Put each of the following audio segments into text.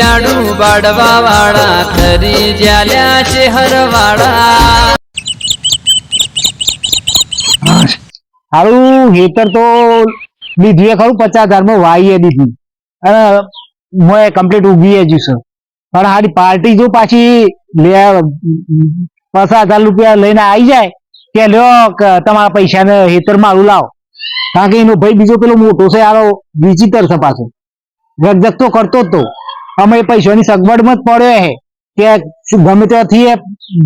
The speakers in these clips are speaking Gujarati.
જાડું બાડવા વાળા, ખરી જ્યાલ્યા છે હરવાળા હારું, હેતર તો લીધી ખરું, પચાસ હજારમાં વાઈએ દીધી. અને મોય કમ્પ્લીટ ઊભી જ છે. પણ હારી પાર્ટી જો પાછી લે, પચાસ હજાર રૂપિયા લઈને આવી જાય, કે લ્યો તમારા પૈસા ને હેતર મારું લાવો. કારણ કે એનો ભાઈ બીજો પેલો મોટો છે, આરો વિચિત્ર છે પાછો. રગજગ તો કરતો જ તો. અમે પૈસાની સગવડમાં જ પડ્યો હે. કે ગમે ત્યાંથી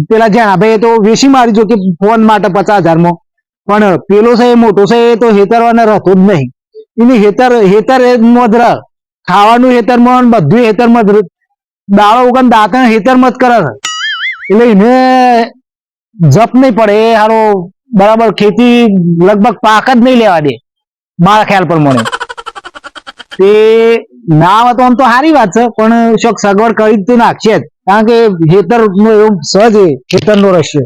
પેલા જ્યાં, ભાઈ તો વેચી મારી જો કે ફોન માટે પચાસ હજારમાં. પણ પેલો છે એ મોટો છે એ તો હેતરવાને રહેતો જ નહીં. એની હેતર હેતર જ રહ. ખાવાનું હેતરમાં અને બધું હેતરમાં જ. દાળો ઉગન દાંતણ હેતરમાં જ કરે એટલે એને જપ નહીં પડે. એ હારો બરાબર ખેતી લગભગ પાક જ નહીં લેવા દે. મારા ખ્યાલ પ્રમાણે. તે ના હતો આમ તો સારી વાત છે, પણ શોખ સગવડ કરી તો નાખશે જ. કારણ કે ખેતર નો એવું સહજ ખેતર નો રહેશે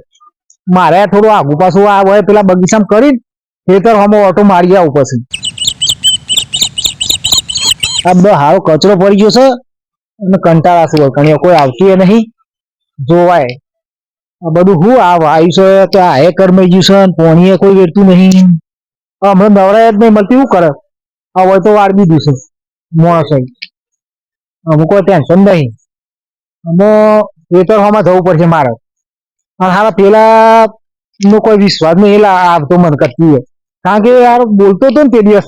મારે થોડું આગુ પાછું આ હોય પેલા બગીચામાં કરી ખેતર હમો ઓટો મારી આવું પછી. આ બધો હારો કચરો પડી ગયો છે, અને કંટાળા શું કણી કોઈ આવતી નહીં. જોવાય. આ બધું હું આ વાયુ છે કે આ એ કરમાઈ ગયું છે પોણીએ કોઈ વેરતું નહીં. હમણાં નવરાય જ નહીં મળતી શું કરે? હોય તો વાર દીધું છે. માણસ અમુક કોઈ ટેન્શન નહીં. અમે ખેતર હોમાં જવું પડશે મારે. અને હારા પેલા નો કોઈ વિશ્વાસ નહીં આવતો મન કરતી કારણ કે યાર, બોલતો હતો ને તે દિવસ.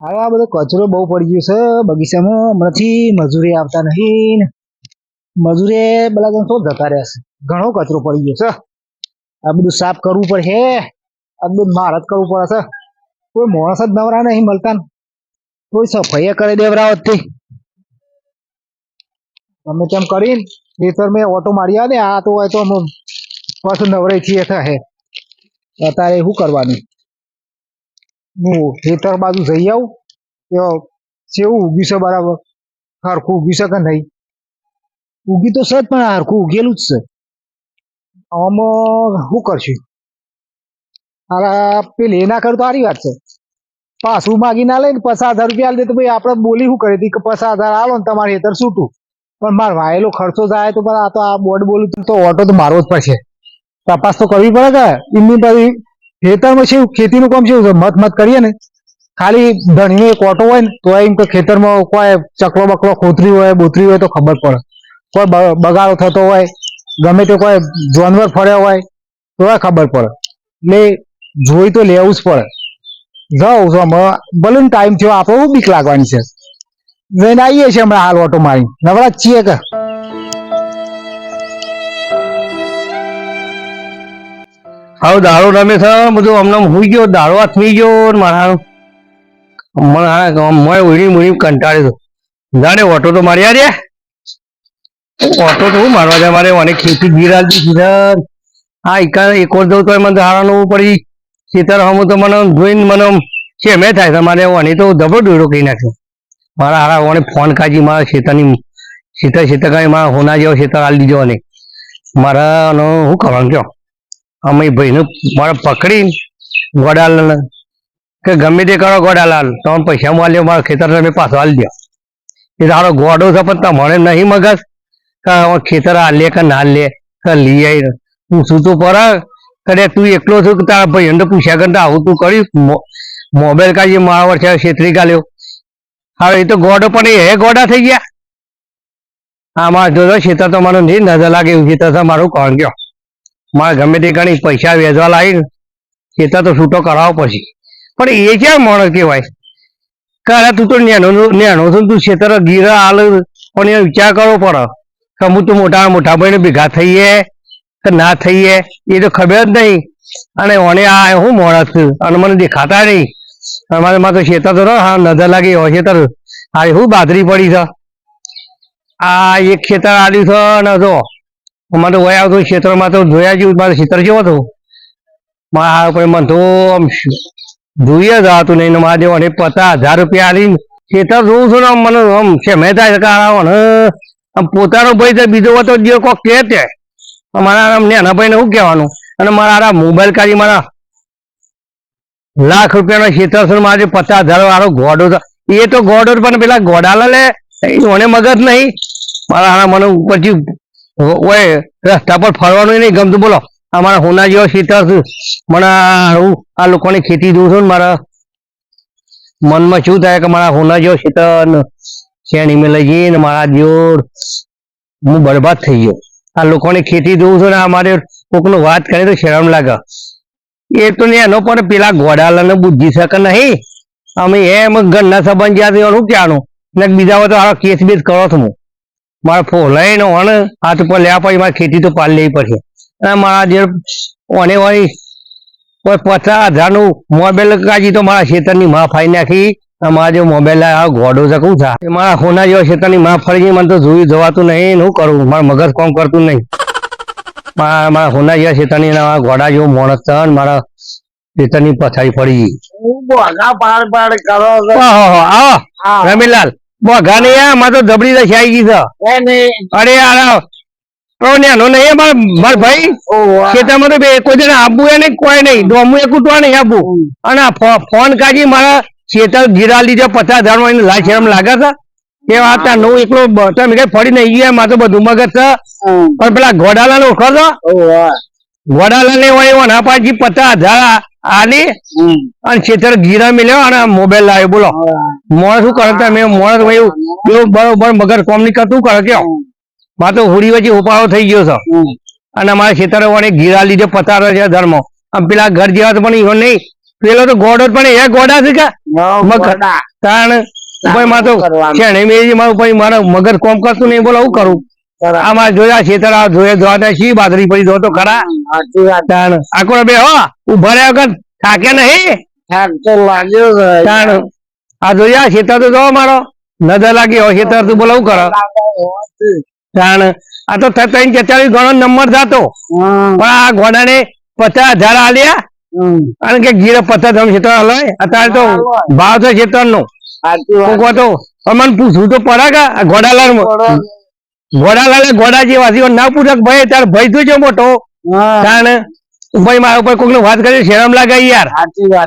હવે આ બધો કચરો બહુ પડી ગયો છે. બગીચામાં નથી મજૂરી આવતા નહીં મજૂરી પેલા તો શું જતા રહ્યા છે? ઘણો કચરો પડી ગયો છે. આ બધું સાફ કરવું પડશે. આ બધું મારત કરવું પડે છે. કોઈ માણસ જ નવરા નહીં મળતા ને. કોઈ સફાઈ કરી દેવરાવતથી તમે તેમ કરીને ખેતર મેં ઓટો માર્યા ને, આ તો હોય તો પાછું નવરાઈ છીએ હે. અત્યારે શું કરવાનું? હું ખેતર બાજુ જઈ આવું, તો કેવું ઉગી છે બરાબર? હરખું ઉગી છે કે નહીં? ઉગી તો સજ પણ હરખું ઉગેલું જ છે. આમાં શું કરશું? આ પેલી એના કરું તો સારી વાત છે. પાછું માગી ના લઈને પચાસ હજાર રૂપિયા દે તો ભાઈ આપણે બોલી શું કરી હતી કે પચાસ હજાર આલો ને તમારે હેતર છૂટું પણ મારે વાયેલો ખર્ચો જાય તો આ તો આ બોર્ડ બોલું તો ઓટો તો મારવો જ પડશે. તપાસ તો કરવી પડે કે એમની પછી ખેતરમાં શું, ખેતીનું કામ છે? મત મત કરીએ ને. ખાલી ધણીનો એક ઓટો હોય ને, તો એમ કે ખેતરમાં કોઈ ચકલો બકલો ખોતરી હોય, બોતરી હોય તો ખબર પડે. કોઈ બગાડો થતો હોય, ગમે તે કોઈ જાનવર ફર્યા હોય, તો ખબર પડે. એટલે જોઈ તો લેવું જ પડે. જાઉં છું ભલે ટાઈમ થયો આપણે બીક લાગવાની છે. જઈને આવીએ છીએ હમણાં હાલ ઓટો મારી નવરા છીએ કે? હવે દારૂ રમે છે? બધું હમણાં હુઈ ગયો, દારૂ હાથમી ગયો મારા મને ઉડી મુડી કંટાળી છે. જાણે ઓટો તો માર્યા રે ઓટો તો હું મારવા જાય, મારે મને ખેતી ગીરા હા એકા એક વાર જવું તો મને તો હારાનું પડી. ખેતર હમ તો મને જોઈને મને છે મેં થાય તમારે મારે વણી તો ધબો દોડો કહી નાખ્યો મારા હારા ઓને ફોન કાજી મારા ખેતરની ખેતર ખેતર કાંઈ મારા હોના જેવો ખેતર આલી દીધો અને મારાનો શું કરવાનું કહો અમે ભાઈને મારે પકડી ગોડાલ કે ગમે તે કરો ગોડાલાલ, તમે પૈસા માલ્યો મારા ખેતર તમે પાછો આલી દો. એ તારો ગોડો છે, પણ તમારે નહીં મગજ. કે ખેતર ખેતર હાલે કે ના લે કે લઈ આવી હું તો પર કડે તું એકલો છું કે તારા ભાઈ પૂછ્યા કરતા આવું તું કર્યું મોબાઈલ કાઢીએ મારા વર્ષે છેતરી કાલ્યો હવે એ તો ગોડો પણ એ ગોડા થઈ ગયા. આમાં જો છેતર તો મારું નહીં નજર લાગે એવું છેતર તો મારું કોણ ગયો. મારે ગમે તે ઘણી પૈસા વેચવા લાવી છેતર તો છૂટો કરાવો પછી. પણ એ ક્યાં માણસ કહેવાય? કાળા તું તો નેનો નેનો છું તું છેતર ગીરા હાલ. પણ એ વિચાર કરવો પડે. કે હું તો મોટા મોટા ભાઈને ભેગા થઈએ. કે ના થઈએ, એ તો ખબર જ નહીં. અને ઓને આ હું માણસ અને મને દેખાતા નહીં. અમારે માં તો ખેતર તો હા, નજર લાગે હોય ખેતર આ શું બાદરી પડી છે. આ એક ખેતર આડ્યું છે, અને જો, અમારે તો વયા આવતું ખેતરમાં તો જોયા જેવું મારે ખેતર જેવો હતો. મારા કોઈ મને તો આમ જોઈએ જ આવતું નહીં મારા દેવો દેવાને પચાસ હજાર રૂપિયા આલીને ખેતર જોઉં છું, ને આમ મને આમ છે મેં થાય કે આમ પોતાનો ભાઈ બીજો હતો, જે કોક કે મારા આમ નેના ભાઈને શું કહેવાનું? અને મારા મોબાઈલ કાઢી મારા લાખ રૂપિયાનો ક્ષેત્રસર ને મારે પચાસ હજાર વાળો ગોડો એ તો ગોડો પણ પેલા ગોડાલા લે. એને મગજ નહીં. મારા આના મને પછી ઓય, રસ્તા પર ફરવાનું નહીં ગમતું. બોલો અમારા હોના જેવો ક્ષેત્ર છું મને હું આ લોકોની ખેતી જોઉં છું ને મારા મનમાં શું થાય કે મારા હોના જેવો ક્ષેત્ર શેણી મેં લઈ જઈએ ને મારા જોડ હું બરબાદ થઈ ગયો. આ લોકોની ખેતી જોઉં છું ને અમારે કોકનું વાત કરે તો શરમ લાગે. એ તો ને એનો પણ પેલા ઘોડાલાને બુદ્ધિ શકે નહીં? અમે એમ ઘરના સંબંધ જ્યાં એનું ક્યાંનું? ને બીજા તો હારો કેસ બેસ કરો છો હું મારે ફોલાઈને ઓને હાથ ઉપર લેવા પછી મારે ખેતી તો પાડી લેવી પડશે. અને મારા જે ઓને કોઈ પચાસ હજારનું મોબાઈલ કાજી તો મારા ખેતરની માં ફાઈ નાખી. અને મારા જે મોબાઈલ આ ઘોડો છે કઉ છે? એ મારા ખોના જેવા ખેતરની માં ફરી ગઈ મને તો જોયું જવાતું નહીં નું કરું? મારા મગજ કોમ કરતું નહીં. મારા મારા ખોના જેવા ખેતરની ના ઘોડા જેવો માણસ છે મારા ખેતરની પથારી પડી ગઈ. રમીલાલ બોઘા નહીં આ મારે તો દબડી તો આવી ગઈ છે. અરે યાર તો નેનો નહીં માર માર ભાઈ. ખેતરમાં તો કોઈ દિન આબુ એ નહીં કોઈ નહીં. ડોમું એ કૂટવા નહીં આબુ અને ફોન કાઢી મારા ખેતર ગીરા લીધે પચાસ હજારમાં લાખ શરમ લાગે છે? એ વાત નવ એકલો તમે કઈ ફરી નહીં ગયા મારે બધું મગજ છે. પણ પેલા ઘોડાલા નો ઓળખો છો. ઘોડાલા ને હોય વના પાછી પચાસ હજાર આલી અને ખેતર ગીરા મેલ્યો અને મોબાઈલ લાવ્યો બોલો. મોડે શું કરે તમે? મોણ ભાઈ એવું બરોબર મગર કોમની કરતું કરે કયો મારે તો હુડી વચ્ચે ઉપાડો થઈ ગયો છે. અને અમારા ખેતરો વડે ગીરા લીધે પતાર છે ધર્મ. આમ પેલા ઘર જેવા તો પણ ઈહો નહીં. પેલો તો ગોડો પણ એ ગોડા છે કે. તાણ. ઉપરમાં તો છે નહીં મેં મારું ભાઈ મારા મગજ કોમ કરતું નહીં બોલો હું કરું? આમાં જોયા ખેતર આ જોયે જોવા શી બાદરી પડી જોતો ખરા. તાણ. આખો બે હો. ઊભા રહ્યા વગર થાકે નહીં. તાણ. આ જોયા ખેતર તો જો મારો. નજર લાગી હોય ખેતર તું બોલો હું કરો? તાણ. આ તો ત્રણ ત્રણ ચાલીસ ગણો નંબર જાતો. પણ આ ઘોડાને પચાસ હજાર આલ્યા. કારણ કે ગીરે પચાસ હજાર ખેતર હલાય. અત્યારે તો ભાવ છે ખેતર નો. તો અમને પૂછવું તો પડે કે ઘોડાલાલ ઘોડાલાલે ઘોડા છે ના પૂછે ભાઈ ત્યારે ભાઈ તું છે મોટો. કારણ ભાઈ મારા ઉપર કોક વાત કરી શરમ લાગે યાર.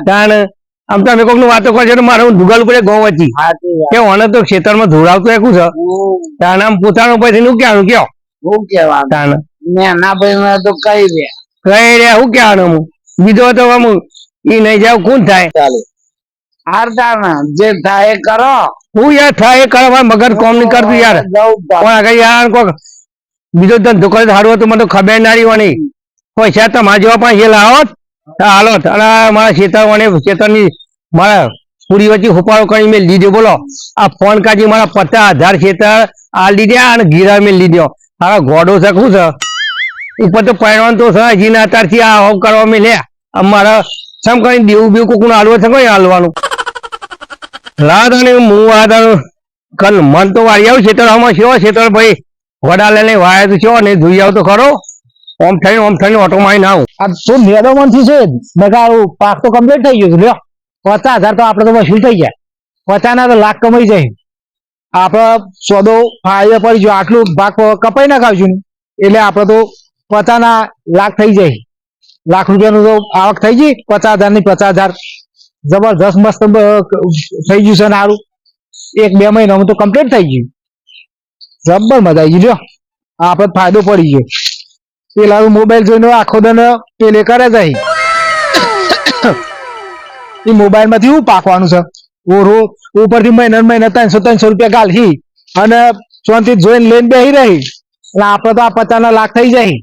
કારણ આમ તો અમે કોક વાતો કરશે તો મારે હું ધુગાલ પડે ગૌ સાચી કે ઓને તો ખેતરમાં ધોરાવતું એકું છે. કારણ આમ પોતાનું પછી નું ક્યાં કયો? શું કહેવાનું? તાણ. ના ભાઈ તો કઈ દે. કઈ રે હું ક્યાં હું બીજો તો અમુક ઈ નહીં જાવ કોણ થાય? હારતા જે થાય કરો. હું યાર થાય કરો કરવા મગર કોમ નહીં કરતું યાર. પણ આગળ યાર કોક બીજો ધંધો કરે સારું હતું મને તો ખબર ના રહી હોની. પૈસા તમારા જેવા પણ હેલ આવત હાલો અને મારા ખેતરવાને ખેતરની મારા પૂરી વચ્ચે હુપાળો કરી મેં લીધો બોલો. આ ફોન કાઢી મારા પચાસ હજાર ખેતર આ લીધ્યા અને ગીરા મેં લીધ્યો મારા ઘોડો છે શું છે? ઉપર તો પહેરવાનું તો છે હજી ના અત્યારથી આ હોમ કરવા મેં લે અમારા સમ કરીને દેવું બેવું કોકનું હાલવા છે, કોઈ હાલવાનું? રાધાને હું આ કલ મન તો વાળી આવું છેતર આમાં છે ખેતર ભાઈ? વડા લઈને વાયા તો છો ને ધોઈ આવ તો ખરો? ઓમ થઈને ઓમ થઈને ઓટો મારીને આવું. આ તું મેદો મનથી છે? મેં પાક તો કમ્પ્લીટ થઈ ગયું લ્યો, પચાસ હજાર તો આપડે તો વસૂલ થઈ ગયા. પચાસ ના તો લાખ કમાઈ જાય. આપડે સોદો ફાયદો પડી જો આટલું ભાગ કપાઈ નાખાવશું એટલે આપડે તો પચાસ ના લાખ થઈ જાય. લાખ રૂપિયાનું તો આવક થઈ ગઈ પચાસ હજારની પચાસ હજાર જબરદસ્ત મસ્ત થઈ ગયું છે ને સારું એક બે મહિનામાં તો કમ્પ્લીટ થઈ ગયું. જબર મજા આવી ગઈ આપણે આપડે ફાયદો પડી ગયો. પેલા મોબાઈલ જોઈને આખો દન પેલે કરે જાય એ મોબાઈલમાંથી શું પાકવાનું છે? ઓરો ઉપરથી મહિને મહિને ત્રણસો ત્રણસો રૂપિયા ગાલશી અને ચોથી જોઈને લઈને બેહી રહી. એટલે આપણે તો આ પચાસ લાખ થઈ જાય.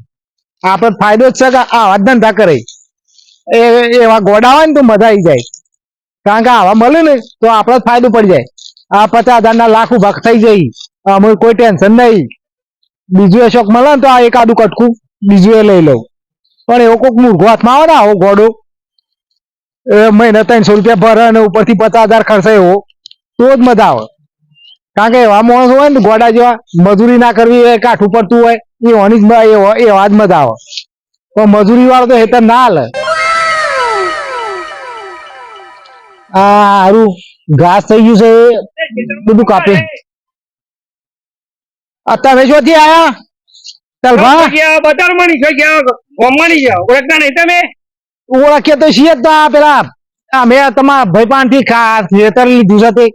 આપડે ફાયદો જ છે કે આવા ધંધા કરે. એ એવા ગોડા હોય ને તો મજા આવી જાય. કારણ કે આવા મળે ને તો આપણો જ ફાયદો પડી જાય. આ પચાસ હજાર ના લાખ ઊભા થઈ જાય. અમે કોઈ ટેન્શન નહીં. બીજું એ શોખ મળે ને તો આ એક આદું કટકું, બીજું એ લઈ લઉં. પણ એવો કોઈક મૂર્ખો હાથમાં આવે ને આવો ગોડો. મહિને ત્રણસો રૂપિયા ભરે અને ઉપરથી પચાસ હજાર ખર્ચે એવો. તો જ મજા આવે. કારણ કે એવા માણસ હોય ને ગોડા જેવા મજૂરી ના કરવી હોય કાઠું પડતું હોય એ ઓની જ એ એવા મજા આવે. પણ મજૂરી વાળો તો હેતર ના હાલે. આ હારું ઘાસ થઈ ગયું છે એ. બધું કાપે. તમે જોથી આયા? ચાલ ભા. બજાર મળી છે ગયા મળી ગયા ઓળખતા નહીં તમે? ઓળખીએ તો છીએ જ પેલા. અમે તમારા ભાઈ પાનથી ખેતર લીધું છે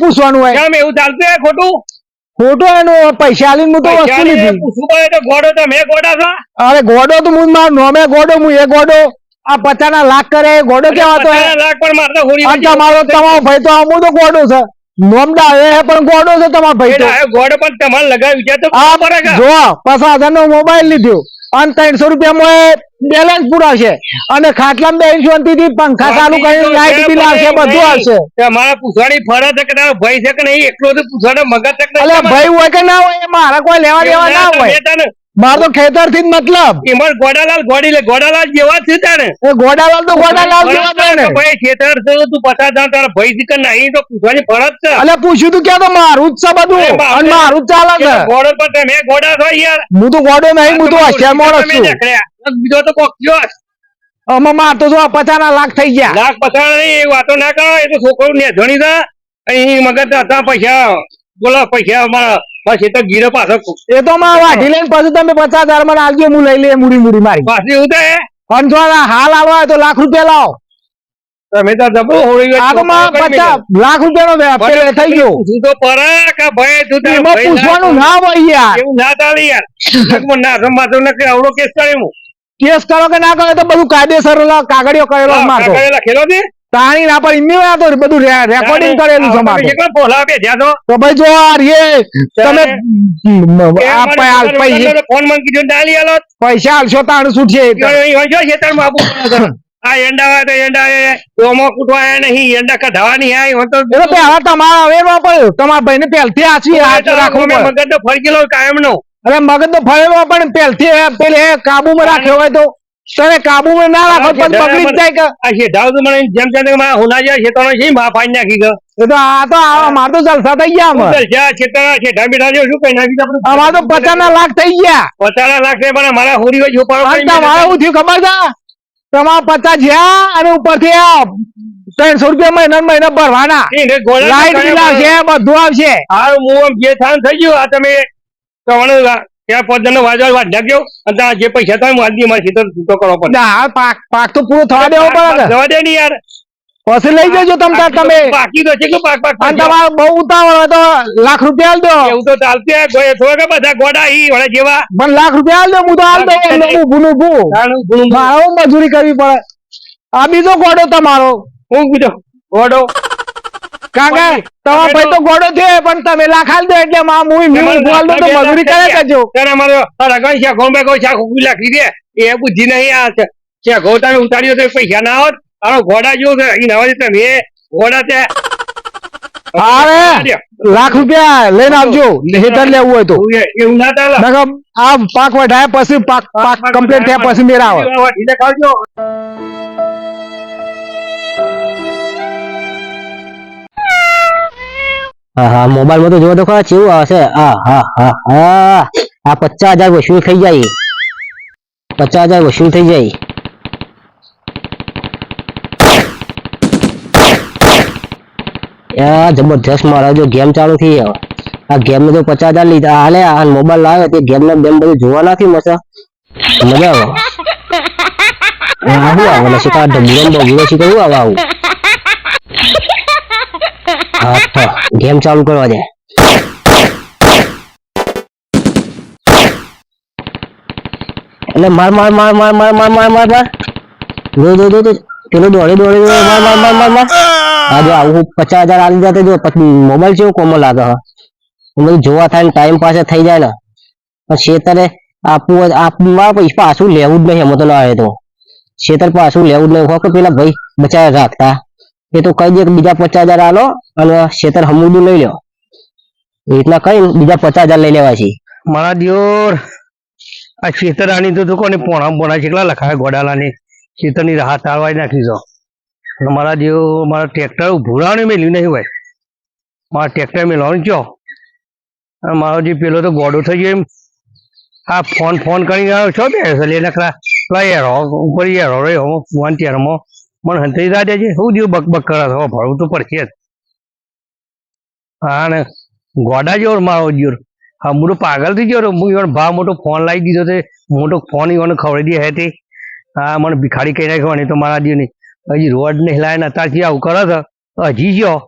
પૂછવાનું એવું ચાલતું ખોટું? ખોટો એનો પૈસા આલીને તો વસ્તુ લીધી. ગોડો મેં અરે ગોડો તો હું માર નોમે ગોડો હું એ ગોડો. આ પચાના લાખ કરે ગોડો કેવાતો લાખ પણ મારતો મારો તમારો ભાઈ તો આમ તો ગોડો છે. નોમડા એ પણ ગોડો છે તમારા ભાઈ તો. ગોડો પણ તમારે લગાવી છે તો હા નો મોબાઈલ લીધો. અને ત્રણસો રૂપિયામાં બેલેન્સ પુરાશે અને ખાટલા બે બેસી શાંતિથી પંખા ચાલુ કરીને લાઈટ બિલ આવશે બધું આવશે. મારા પૂછવાની ફરજ છે કે તારો ભાઈ છે કે નહીં? એકલો પૂછવાનો મગજ છે? ભાઈ હોય કે ના હોય મારા કોઈ લેવા દેવા ના હોય. મારે તો ખેતરથી મતલબ એમાં ગોડાલાલ ગોડી લે ગોડાલાલ જેવા છે તાણે. એ ગોડાલાલ તો ગોડાલાલ જેવા જ ભાઈ ખેતર છે તું પચાસ હજાર તારા ભાઈ થી નહીં તો પૂછવાની ફરજ છે. અલે પૂછ્યું તું ક્યાં તો મારું જ છે બધું. અને મારું જ ચાલે છે. ગોડો પર તમે ગોડા છો યાર. હું તો ગોડો નહીં હું તો હોશિયાર માણસ છું. બીજો તો કોક કયો આમાં માર તો જો પચાસ લાખ થઈ ગયા. લાખ પચાસ નહીં એ વાતો ના કરો એ તો છોકરો ને જણી છે. અહીં મગજ હતા પૈસા બોલો પૈસા અમારા બસ એ તો ગીરો પાછો એ તો માં વાઢી લઈને પછી તમે પચાસ હજારમાં આલજો હું લઈ લઈએ મૂડી મૂડી મારી. પાછી એવું થાય પણ જો હાલ આવવા તો લાખ રૂપિયા લાવો. તમે તો જબરો હોળી આ તો માં પચાસ લાખ રૂપિયાનો વે- પેલો થઈ ગયો. તું તો પરા કે ભાઈ તું તો એમાં પૂછવાનું ના હોય યાર. એવું ના ચાલે યાર. ના સંભાતો ને કે આવડો કેસ કરે હું. કેસ કરો કે ના કરો તો બધું કાયદેસર કાગળિયો કરેલો મારતો કાગળે લખેલો છે? તાણી ના પર એમની વાત તો બધું રેકોર્ડિંગ કરેલું છે કેટલા તો ભાઈ જો આ રે તમે આ પૈ- આ પૈ- ફોનમાં કીધું ડાલી આલો. પૈસા આલશો તાણ છૂટશે એ છે. આ એંડા હોય તો એંડા એ કૂટવા નહીં એંડા કઢાવા નહીં આયા હોય તો એ તો પેલા તમારા હવે માં પડ્યું તમારા ભાઈ ને પહેલથી આચવી હાથ રાખો પડે મગજ તો ફરકેલો કાયમ નો અરે મગજ તો ફરેલો પણ પહેલથી પેલે કાબુમાં રાખ્યો હોય તો તમે કાબુમાં ના રાખો પણ બગડી જાય કે આ શેઠાવ તો મને જેમ તેમ મારા હુનાજી શેતાનો છે મા ફાઈ નાખી ગયો એ તો આ તો આ માર તો જલસા થઈ ગયા આમાં. શેતા શેઠા બેઠા છે શું કઈ નાખી આપણે? અમાર તો પચાસ ના લાખ થઈ ગયા. પચાસ લાખ છે પણ મારા હોરી હોય અને મારા હું થયું ખબર છે? તમારા પચાસ જ્યાં અને ઉપરથી આ ત્રણસો રૂપિયા મહિના મહિના ભરવાના. લાઈટ બિલ આવશે બધું આવશે. હા હું જે થાન થઈ ગયું આ તમે તમને ત્યાં પાંચ વાજવા નાખ્યો અને જે પૈસા થાય વાંધી મારે ખેતર છૂટો કરવો પડે. ના, પાક પાક તો પૂરો થવા દેવો પડે જવા દે ને યાર. પછી લઈ જજો તમ તાર તમે. બાકી તો છે કે પાક પાક અને તમારે બહુ ઉતાવળ હોય તો લાખ રૂપિયા આલ દો. એવું તો ચાલતું. થોડા બધા ગોડા ઈ વળે જેવા. પણ લાખ રૂપિયા આલ દો હું તો આલ મારે હું મજૂરી કરવી પડે. આ બીજો ગોડો તમારો. હું બીજો ગોડો. કારણ કે તમારો ભાઈ તો ગોડો છે પણ તમે લાખ આલ દો એટલે માં મુઈ હું બોલ તો મજૂરી કરે જજો તને અમારો રગણ છે ગોંબે કો છે કુકી લાખી દે. એ બુદ્ધિ નહીં આ છે. છે ગો તમે ઉતાર્યો તો પૈસા ના આવત આનો ઘોડા જેવું છે ઈ નવા તમે ઘોડા છે અરે લાખ રૂપિયા લઈને આવજો. હેતર લેવું હોય તો. એવું ના નકર આ પાક વઢાય પછી પાક પાક કમ્પ્લીટ થયા પછી મેરા આવે. હા હા મોબાઈલમાં તો જોવો તો ખરા કેવું આવશે હા હા હા હા, આ પચાસ હજાર વસૂલ થઈ જાય. પચાસ હજાર વસૂલ થઈ જાય. યા જબરજસ્ત મારા જો ગેમ ચાલુ થઈ હવે આ ગેમ તો પચાસ હજાર લીધા. હાલે આ મોબાઈલ લાવ્યો તે ગેમ ને બેમ બધું જોવા નથી મજા મજા આવે. આવું? આવે શીખા ડબુરમ બબુરો શીખા શું આવે, આવું. હા તો ગેમ ચાલુ કરવા દે એટલે માર માર માર માર માર માર માર માર માર દો દો દો પેલો દોડે દોડે માર માર માર માર માર હા જો આવું પચાસ હજાર આલી જાતે જો મોબાઈલ જેવો કોમો લાગે હા બધું જોવા થાય ને ટાઈમ પાસે થઈ જાય ને પણ શેતરે આપવું આપવું પૈસા પાછું લેવું જ નહીં એમ તો ના આવે તો શેતર પાછું લેવું જ નહીં હોય કે પેલા ભાઈ બચાવ રાખતા એ તો કહી દે બીજા પચાસ હજાર આલો અને શેતર હમુદું લઈ લો એટલા કઈ બીજા પચાસ હજાર લઈ લેવા છે મારા દિયોર આ ખેતરાની તો કોને પોણા પોણા કેટલા લખાય ગોડાલાની શેતરની રાહ તારવાય નાખી દો મારા દિયો મારા ટ્રેક્ટર ભૂરાણી મેલ્યું નહીં હોય મારા ટ્રેક્ટર મેળવાનું ચો અને મારો જે પેલો તો ગોડો થઈ ગયો એમ આ ફોન ફોન કરી આવ્યો છો બે એટલે નકરા પેલા યારો ઉપર યારો રહ્યો ફોન ત્યારમાં મને હંતરી રાજા છે શું દિયો બક બક કરે છે ભરવું તો પડશે જ. હા ને ગોડા જેવો મારો દિયોર હા મોટો પાગલ થઈ ગયો હું ઈવન ભાવ મોટો ફોન લાવી દીધો તે. મોટો ફોન ઈવન ખવડાવી દે હે તે હા, મને ભિખારી કહી નાખ્યો ને તો મારા દીવની હજી રોડ ને હિલાય ને અત્યારથી આવું કરે છે? હજી ગયો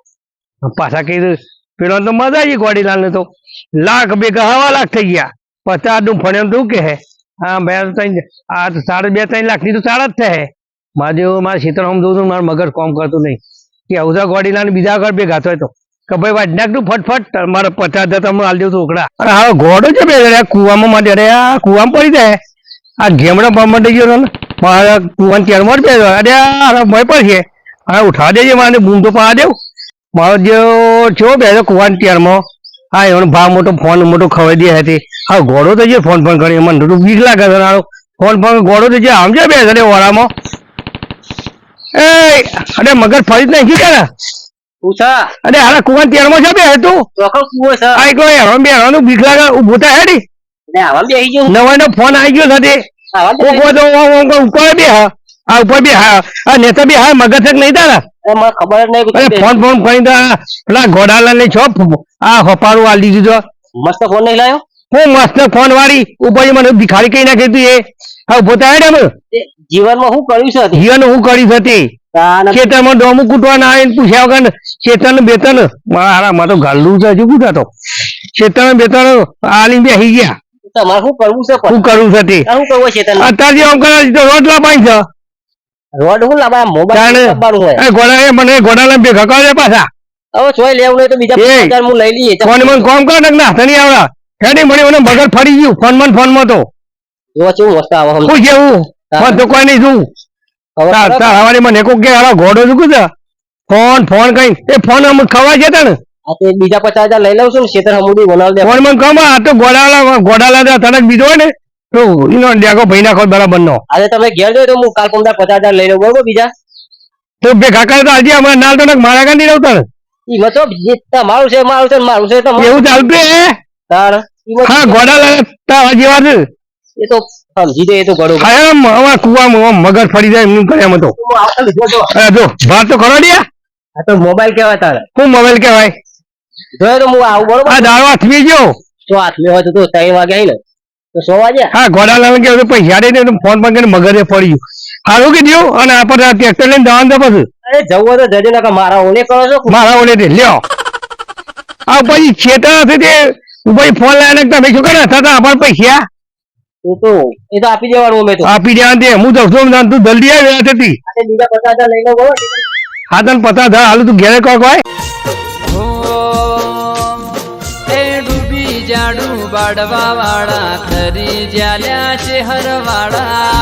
પાછા કહી પેલો તો મજા આવી ગોડીલાલ ને તો. લાખ બે હવા લાખ થઈ ગયા. પચાસનું ફળ્યો તો કે હે હા, બે ત્રણ આ તો સાડા બે ત્રણ લાખની તો સાડા જ થાય મારે જેવો મારા ક્ષેત્ર આમ જોઉં છું મારું મગજ કોમ કરતું નહીં. કે અવધા ગોડીલાલ બીજા આગળ બે ગાતો તો. કે ભાઈ વાજનું ફટફટ મારે પચાસ હજાર તમે હાલ દેવું છોકરા અરે હવે ઘોડો છે બે કુવામાં માટે, અરે આ કુવામાં પડી જાય. આ ઘેમડા પામવા ગયો ને. મારા કુવાન ચેરમાં જ અરે આ ભય પર છે. હા ઉઠા દેજે મારે બૂમ તો પા દેવ. મારો જે છો બે કુવાન ચેરમાં હા એનો ભાવ મોટો, ફોન મોટો ખવાઈ દે હતી હા ઘોડો તો જે ફોન ફોન કરી મને બીક લાગે ફોન ફોન ઘોડો તો જે આમ છે બે જણે ઓળામાં એ અરે મગજ ફરી નાખી ને? પૂછા અરે હારા કુવાની ચેરમાં છે બે તું? ચોખ્ખો કુવો છે? આ એક હેરાન બે હેરાન બીક લાગે ઊભું થાય હેડી? ને આવા ગયો ફોન આવી ગયો નથી. કોક તો આમ ઉપર બે હા. આ ઉપર બે હા. આ નેતા બે હા મગજ જ નહીં તારા? મને ખબર જ નહીં અરે ફોન ફોન કરી દા પેલા ઘોડાલા ને છો આ હપારું આ લીધું મસ્ત ફોન નહીં લાયો? હું મસ્ત ફોન વાળી ઉપર મને ભિખારી કઈ નાખી તું એ. હા ઊભો થાય ને જીવનમાં શું કર્યું છે જીવન હું કરી હતી તાન. ખેતરમાં ડોમું કૂટવા ના આવીને પૂછ્યા વગર ખેતર બેતન મારા માં તો ગાલું છે હજુ કૂટા તો. ખેતર બેતન આલી બેસી ગયા. તમારે શું કરવું છે હું છે તે? શું કરવું છે અત્યારે આમ કરે તો રોટલા પાણી છે. રોડ મોબાઈલ હોય. ને મને ઘોડાલા ભેગા કરે પાછા. હવે ચોય લેવું નહીં તો બીજા. હું લઈ લઈએ. ફોન મને કોમ કર ને ના તને આવડા. હેડી મળી મને બગર ફરી ગયું ફોનમાં ફોનમાં તો. જો કેવું મસ્ત આવે હું કેવું? ફોન તો કોઈ નહીં હવે તાર? તાર હવારે મને કોક કે હારા ઘોડો શું છે ફોન ફોન કઈ. એ ફોન અમુક ખવા છે ને. આ તે બીજા પચાસ હજાર લઈ લઉં છું ખેતર હમુડી બનાવી દે ફોન મને કમ આ તો ઘોડાલા ઘોડાલા તને બીજો હોય ને. તો એનો ડેગો ભાઈ નાખો બરાબર નો. આજે તમે ઘેર જો તો હું કાલ પંદર પચાસ હજાર લઈ લઉં બરોબર બીજા? તો બે કાકા તો આજે અમારે નાલ તો મારા ગાંધી રહું ઈ મતલબ જે મારું છે મારું છે મારું છે તો એવું ચાલતું હે? તાણ. હા ઘોડાલા તારા જેવા છે. એ તો સમજી દે એ તો બરોબર હા એમ અમારા કુવામાં મગજ ફરી જાય એમનું તો. જો તો આ તો મોબાઈલ કેવાય તારે. શું મોબાઈલ કહેવાય? જોયો તો હું આવું બરોબર? આ હાથવી ગયો. તો હાથમાં હોય તો તો ત્રણ વાગે આવી ને તો સો વાગે? હા ઘોડાલા કે હવે પૈસા દે તો ફોન પર કરીને મગજે પડી ગયું. સારું કે દ્યો અને આપણે ટ્રેક્ટર લઈને જવાનું તો પછી. અરે જવું તો જજે મારા ઓને કરો છો. મારા ઓલે દે લ્યો. આ પછી છેતર હતી તે ભાઈ ફોન લાવીને તમે શું કરે? હતા આપણ પૈસા? એ તો એ તો આપી દેવાનું અમે તો. આપી દેવા દે હું દસ તું જલ્દી આવી હતી આજે બીજા પચાસ હજાર લઈને ગયો હા તને પતા થા હાલ તું ઘેરે કોક હોય. એ ડૂબી જાડું બાડવા વાળા ખરી જ્યાલ્યા છે હરવાળા.